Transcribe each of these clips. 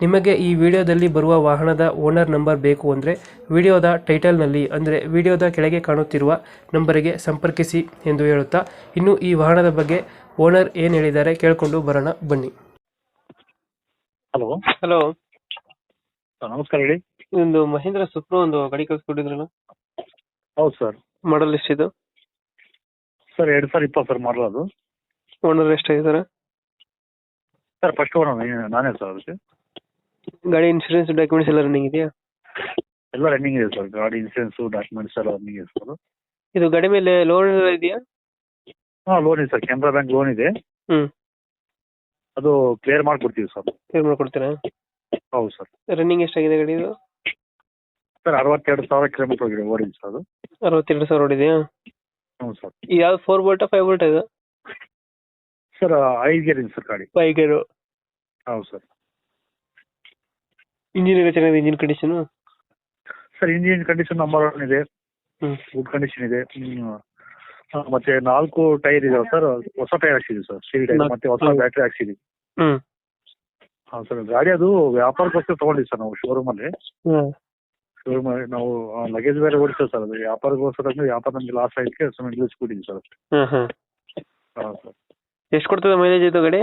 ನಿಮಗೆ ಈ ವಿಡಿಯೋದಲ್ಲಿ ಬರುವ ವಾಹನದ ಓನರ್ ನಂಬರ್ ಬೇಕು ಅಂದರೆ ವಿಡಿಯೋದ ಟೈಟಲ್ನಲ್ಲಿ ಅಂದರೆ ವಿಡಿಯೋದ ಕೆಳಗೆ ಕಾಣುತ್ತಿರುವ ನಂಬರಿಗೆ ಸಂಪರ್ಕಿಸಿ ಎಂದು ಹೇಳುತ್ತಾ ಇನ್ನು ಈ ವಾಹನದ ಬಗ್ಗೆ ಓನರ್ ಏನು ಹೇಳಿದ್ದಾರೆ ಕೇಳಿಕೊಂಡು ಬರೋಣ ಬನ್ನಿ. ಹಲೋ. ಹಲೋ. ಸರ್ ನಮಸ್ಕಾರ ಹೇಳಿ. ಒಂದು ಮಹೇಂದ್ರ ಸುಪ್ರೋ ಒಂದು ಗಾಡಿ ಕಳಿಸ್ಕೊಟ್ಟಿದ್ರಲ್ಲ? ಹೌದು ಸರ್. ಮಾಡಲ್ ಎಷ್ಟಿದು? ಸರ್ ಎರಡು ಸಾವಿರ ಇಪ್ಪತ್ತು ಸರ್ ಮಾಡಲ್ ಅದು. ಓನರ್ ಎಷ್ಟಾಗಿದ್ದಾರೆ? ಸರ್ ಫಸ್ಟ್ ಓನರ್ ನಾನೇ ಸರ್ ಅದಕ್ಕೆ. ಗಾಡಿ ಇನ್ಶೂರೆನ್ಸ್ ಡಾಕ್ಯುಮೆಂಟ್ಸ್ ಎಲ್ಲ ರನ್ನಿಂಗ್ ಇದೆಯಾ? ಎಲ್ಲ ರನ್ನಿಂಗ್ ಇದೆ ಸರ್ ಗಾಡಿ ಇನ್ಶೂರೆನ್ಸ್ ಡಾಕ್ಯುಮೆಂಟ್ಸ್ ಎಲ್ಲ ರನ್ನಿಂಗ್ ಇದೆ ಸರ್ ಇದು ಗಾಡಿ ಮೇಲೆ ಲೋನ್ ಇದೆಯಾ? ಹಾಂ ಲೋನ್ ಇದೆ ಸರ್ ಕೆನರಾ ಬ್ಯಾಂಕ್ ಲೋನ್ ಇದೆ. ಹ್ಮ್. ಅದು ಕ್ಲಿಯರ್ ಮಾಡಿಕೊಡ್ತೀವಿ ಸರ್ ಕ್ಲಿಯರ್ ಮಾಡ್ಕೊಡ್ತೀರಾ? ಹೌದು ಸರ್ ರನ್ನಿಂಗ್ ಎಷ್ಟಾಗಿದೆ ಗಾಡಿ ಇದು? ಸರ್ ಅರವತ್ತೆರಡು ಸಾವಿರ ಕಿಲೋಮೀಟರ್ ಹೋಗಿದೆ ಓಡಿದೆ ಸರ್ ಅದು. ಅರವತ್ತೆರಡು ಸಾವಿರ ಓಡಿದೆಯಾ? ಹ್ಞೂ ಸರ್ ಯಾವ್ದು ಫೋರ್ ಬೋಲ್ಟಾ ಫೈವ್ ಬೋಲ್ಟ್ ಇದು? ಸರ್ ಐದು ಗೇರ್ ಇದೆ ಸರ್ ಗಾಡಿ. Five gear. ಹೌದು ಸರ್ ಇಂಜಿನ್ ಎಲ್ಲ ಚೆನ್ನಾಗಿದೆ engine condition sir engine condition number one ಇದೆ. ಗುಡ್ ಕಂಡೀಷನ್ ಇದೆ. ಹ್ಮ್. ಆ, ಮತ್ತೆ ನಾಲ್ಕು ಟೈರ್ ಇದಾವೆ ಸರ್ ಹೊಸ ಟೈರ್ ಹಾಕ್ಸಿದ್ವಿ ಸರ್ ಸ್ಟೀಲ್ ಟೈರ್ ಮತ್ತೆ ಹೊಸ ಹೌದು. ಬ್ಯಾಟ್ರಿ ಹಾಕ್ಸಿದ್ವಿ. ಹಾಂ ಸರ್ ಗಾಡಿ ಅದು ವ್ಯಾಪಾರಕ್ಕೋಸ್ಕರ ತಗೊಂಡಿವಿ ಸರ್ ನಾವು ಶೋರೂಮ್ ಅಲ್ಲಿ. ಶೋರೂಮ್ ಅಲ್ಲಿ ನಾವು ಲಗೇಜ್ ಬೇರೆ ಓಡಿಸ್ತೇವೆ ಸರ್ ಅದು ವ್ಯಾಪಾರಕ್ಕೋಸ್ಕರ ಅಂದ್ರೆ ವ್ಯಾಪಾರ ನಮ್ಗೆ ಲಾಸ್ ಆಯ್ಕೆ ಸುಮ್ಮನೆ ನಿಲ್ಲಿಸ್ಬಿಟ್ಟಿದ್ವಿ ಸರ್ ಅಷ್ಟೇ ಹಾಂ ಸರ್ ಎಷ್ಟು ಕೊಡ್ತದೆ ಮೈಲೇಜ್ ಇದು ಗಾಡಿ?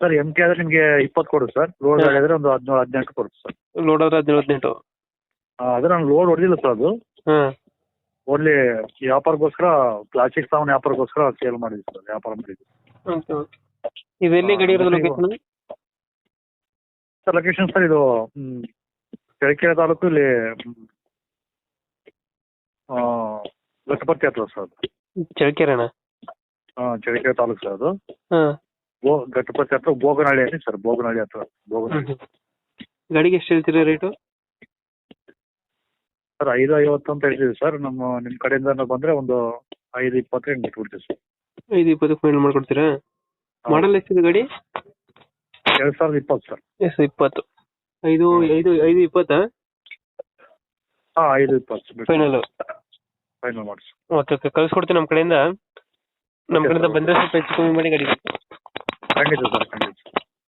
ಸರ್ ಎಂ ಕೆ ಆದ್ರೆ ನಿಮಗೆ ಇಪ್ಪತ್ತು ಕೊಡುತ್ತೆ ಸರ್. ಲೋಡ್ ಗಾಡಿ ಆದ್ರೆ ಒಂದು ಹದಿನೇಳು ಹದಿನೆಂಟು ಕೊಡುತ್ತೆ ಸರ್. ಲೋಡ್ ಆದ್ರೆ ಹದಿನೇಳು ಹದಿನೆಂಟು. ಅದೇ ನಾನು ಲೋಡ್ ಹೊಡೆದಿಲ್ಲ ಸರ್ ಅದು. ಓನ್ಲಿ ವ್ಯಾಪಾರಕ್ಕೋಸ್ಕರ ಪ್ಲಾಸ್ಟಿಕ್ ಸಾಮಾನು ವ್ಯಾಪಾರಕ್ಕೋಸ್ಕರ ಸೇಲ್ ಮಾಡಿದ್ವಿ ಸರ್ ವ್ಯಾಪಾರ ಮಾಡಿದ್ವಿ. Okay okay. ಇದು ಎಲ್ಲಿ ಗಾಡಿ ಇರೋದು ಲೊಕೇಶನ್ ಸರ್ ಲೊಕೇಶನ್ ಸರ್ ಇದು ಚಳ್ಳಕೆರೆ ತಾಲೂಕು ಇಲ್ಲಿ ಗಟ್ಟಪತಿ ಹತ್ರ ಸರ್. ಅದು ಹಾ ಹಾಂ ಚಳ್ಳಕೆರೆ ತಾಲೂಕು ಸರ್ ಅದು. ಹಾಂ. ಬೋ ಗಟ್ಟಪತಿ ಹತ್ರ ಬೋಗನಹಳ್ಳಿ ಸರ್ ಬೋಗನಹಳ್ಳಿ ಹತ್ರ ಬೋಗನಹಳ್ಳಿ ಗಾಡಿಗೆ ಎಷ್ಟು ಹೇಳ್ತೀರಾ ರೇಟು ಸರ್ ಐದು ಐವತ್ತು ಅಂತ ಹೇಳ್ತೀವಿ ಸರ್. ನಮ್ಮ ನಿಮ್ಮ ಕಡೆಯಿಂದ ಬಂದ್ರೆ ಒಂದು ಐದು ಇಪ್ಪತ್ತು ಹಿಂಗೆ ಬಿಟ್ಬಿಡ್ತೀವಿ ಸರ್. ಐದು ಇಪ್ಪತ್ತು ಫೈನಲ್ ಮಾಡ್ಕೊಡ್ತೀರಾ? ಮಾಡಲ್ ಎಷ್ಟಿದೆ ಗಾಡಿ? ಎರಡು ಸಾವಿರದ ಇಪ್ಪತ್ತು ಸರ್. ಎಸ್ ಇಪ್ಪತ್ತು. ಐದು ಐದು ಐದು ಇಪ್ಪತ್ತಾ? ಹಾಂ ಐದು ಇಪ್ಪತ್ತು ಫೈನಲ್ ಫೈನಲ್ ಮಾಡಿ ಸರ್ ಓಕೆ ಕಳ್ಸಿ ಕೊಡ್ತೀನಿ ನಮ್ಮ ಕಡೆಯಿಂದ. ನಮ್ಮ ಕಡೆಯಿಂದ ಬಂದ್ರೆ ಬಂದರೆ ಸ್ವಲ್ಪ ಹೆಚ್ಚು ಕಮ್ಮಿ ಮಾಡಿ ಗಾಡಿ languages